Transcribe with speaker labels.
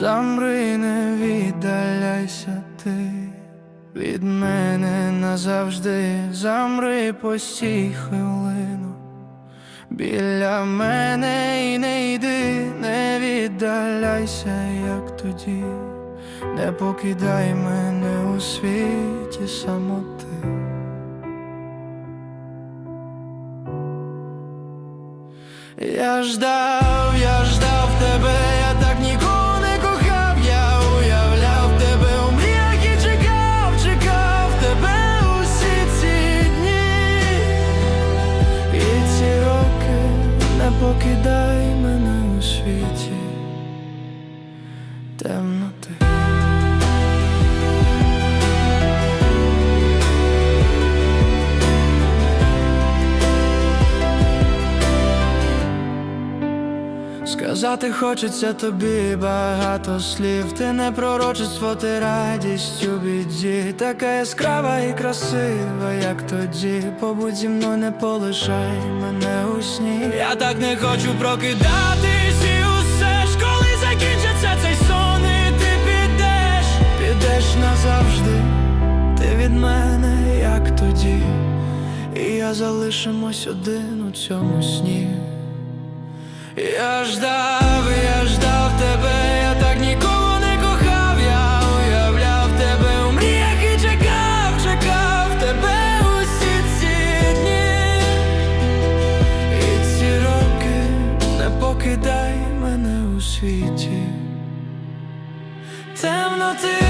Speaker 1: Замри, не віддаляйся ти від мене назавжди, замри постій хвилину. Біля мене і не йди, не віддаляйся, як тоді, не покидай мене у світі самоти. Я ждав, темноти. Сказати хочеться тобі багато слів. Ти не пророчество, ти радість у біді, така яскрава і красива, як тоді. Побудь зі мною не полишай мене у сні. Я так не хочу прокидатись і Ніч назавжди, ти від мене, як тоді, і я залишимось один у цьому сні. Я ждав, я ждав тебе, я так нікого не кохав, я уявляв тебе у мріях і чекав, чекав тебе усі ці дні. І ці роки не покидай мене у світі. Темноти